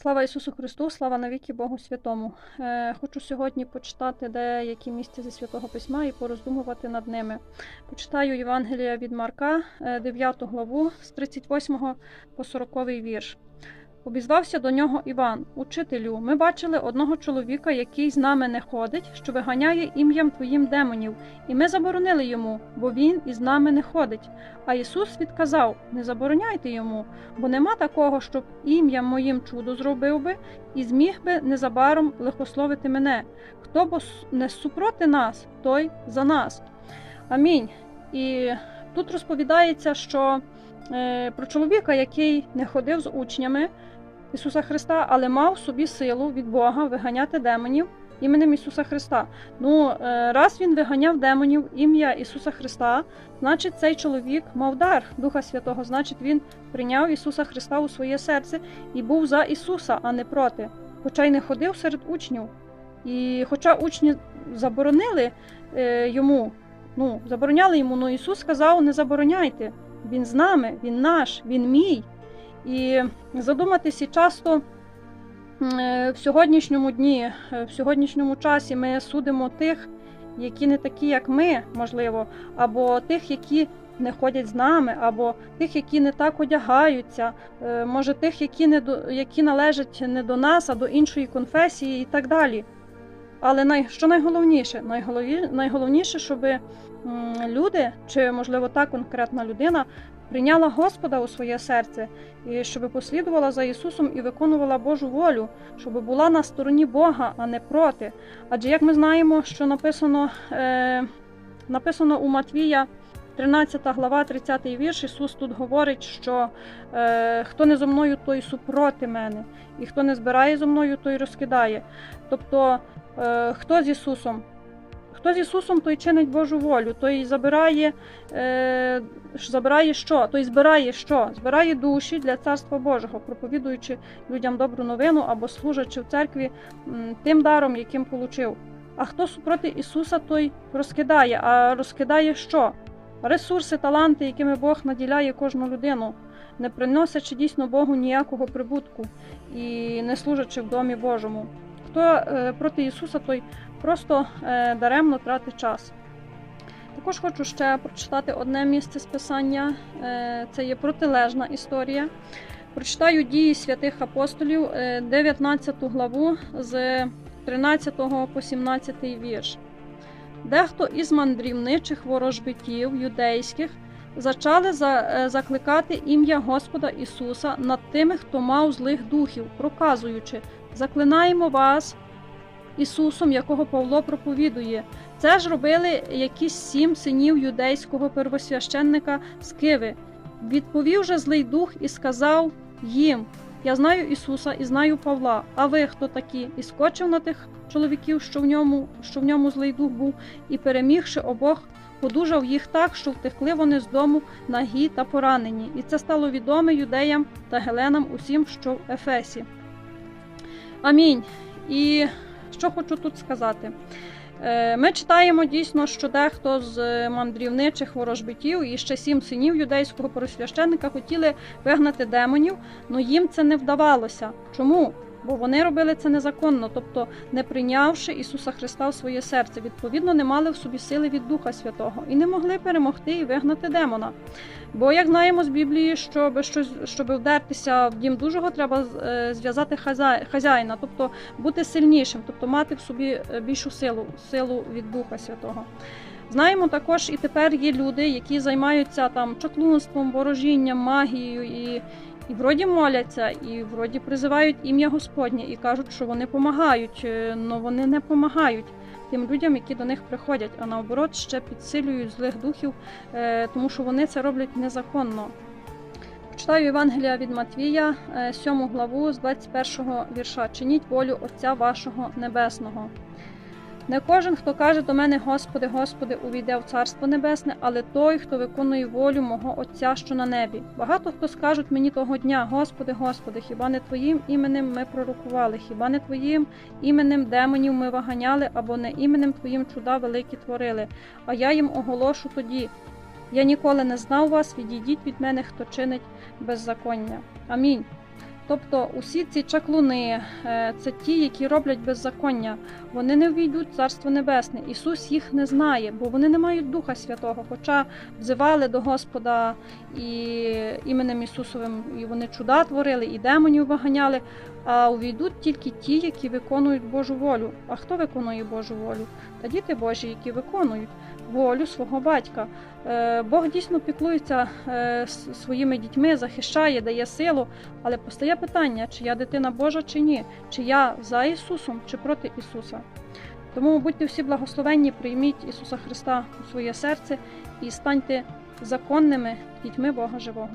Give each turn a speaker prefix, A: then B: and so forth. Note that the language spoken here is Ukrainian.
A: Слава Ісусу Христу, слава навіки Богу Святому. Е, хочу сьогодні почитати деякі місця зі святого письма і пороздумувати над ними. Почитаю Євангелія від Марка, е, 9 главу з 38 по 40 вірш. Обізвався до нього Іван, учителю. Ми бачили одного чоловіка, який з нами не ходить, що виганяє ім'ям твоїм демонів, і ми заборонили йому, бо він із нами не ходить. А Ісус відказав: Не забороняйте йому, бо нема такого, щоб ім'ям моїм чудо зробив би, і зміг би незабаром лихословити мене. Хто бо не супроти нас, той за нас. Амінь. І тут розповідається, що про чоловіка, який не ходив з учнями Ісуса Христа, але мав собі силу від Бога виганяти демонів іменем Ісуса Христа. Ну, е, раз він виганяв демонів ім'я Ісуса Христа, значить цей чоловік мав дар Духа Святого, значить він прийняв Ісуса Христа у своє серце і був за Ісуса, а не проти. Хоча й не ходив серед учнів. І хоча учні заборонили е, йому, ну, забороняли йому, ну Ісус сказав: не забороняйте. Він з нами, Він наш, Він мій. І задуматися часто е, в сьогоднішньому дні, е, в сьогоднішньому часі ми судимо тих, які не такі, як ми, можливо, або тих, які не ходять з нами, або тих, які не так одягаються, е, може тих, які не до які належать не до нас, а до іншої конфесії і так далі. Але най, що найголовніше? Найголові, найголовніше, щоб люди, чи можливо та конкретна людина, прийняла Господа у своє серце, і щоб послідувала за Ісусом і виконувала Божу волю, щоб була на стороні Бога, а не проти. Адже як ми знаємо, що написано, е, написано у Матвія. 13 глава, 30 вірш, Ісус тут говорить, що е, хто не зо мною, той супроти мене, і хто не збирає зо мною, той розкидає. Тобто, хто з Ісусом? Хто з Ісусом, той чинить Божу волю, той забирає, е, забирає що? Той збирає що? Збирає душі для Царства Божого, проповідуючи людям добру новину або служачи в церкві тим даром, яким получив. А хто супроти Ісуса, той розкидає. А розкидає що? Ресурси, таланти, якими Бог наділяє кожну людину, не приносячи дійсно Богу ніякого прибутку і не служачи в домі Божому. Хто е, проти Ісуса, той просто е, даремно тратить час. Також хочу ще прочитати одне місце з писання. Е, це є протилежна історія. Прочитаю дії святих апостолів, е, 19 главу з 13 по 17 вірш. Дехто із мандрівничих ворожбитів юдейських зачали за, закликати ім'я Господа Ісуса над тими, хто мав злих духів, проказуючи: Заклинаємо вас Ісусом, якого Павло проповідує. Це ж робили якісь сім синів юдейського первосвященника з Киви. Відповів же злий дух і сказав їм: Я знаю Ісуса і знаю Павла. А ви хто такі? І скочив на тих чоловіків, що в ньому, що в ньому злий дух був, і перемігши обох, подужав їх так, що втекли вони з дому нагі та поранені. І це стало відоме юдеям та геленам усім, що в Ефесі. Амінь. І що хочу тут сказати. Е, Ми читаємо дійсно, що дехто з мандрівничих ворожбитів і ще сім синів юдейського пересвященника хотіли вигнати демонів, але їм це не вдавалося. Чому? Бо вони робили це незаконно, тобто не прийнявши Ісуса Христа в своє серце, відповідно, не мали в собі сили від Духа Святого і не могли перемогти і вигнати демона. Бо, як знаємо з Біблії, щоб щось, щоб вдертися в дім дужого, треба е, зв'язати хазя- хазяїна, тобто бути сильнішим, тобто мати в собі е, більшу силу, силу від Духа Святого. Знаємо також, і тепер є люди, які займаються там чаклунством, ворожінням, магією і. І вроді моляться, і вроді призивають ім'я Господнє і кажуть, що вони допомагають, але вони не допомагають тим людям, які до них приходять, а наоборот ще підсилюють злих духів, е, тому що вони це роблять незаконно. Читаю Євангелія від Матвія, е, 7 главу з 21 вірша. Чиніть волю Отця вашого Небесного. Не кожен, хто каже до мене, Господи, Господи, увійде в Царство Небесне, але той, хто виконує волю мого Отця, що на небі. Багато хто скажуть мені того дня, Господи, Господи, хіба не Твоїм іменем ми пророкували, хіба не Твоїм іменем демонів ми ваганяли, або не іменем Твоїм чуда великі творили. А я їм оголошу тоді. Я ніколи не знав вас, відійдіть від мене, хто чинить беззаконня. Амінь. Тобто усі ці чаклуни, е, це ті, які роблять беззаконня, вони не ввійдуть в Царство Небесне. Ісус їх не знає, бо вони не мають Духа Святого, хоча взивали до Господа і іменем Ісусовим, і вони чуда творили, і демонів виганяли. А увійдуть тільки ті, які виконують Божу волю. А хто виконує Божу волю? Та діти Божі, які виконують волю свого батька. Е, Бог дійсно піклується е, своїми дітьми, захищає, дає силу, але постає питання, чи я дитина Божа, чи ні, чи я за Ісусом, чи проти Ісуса. Тому будьте всі благословенні, прийміть Ісуса Христа у своє серце і станьте законними дітьми Бога живого.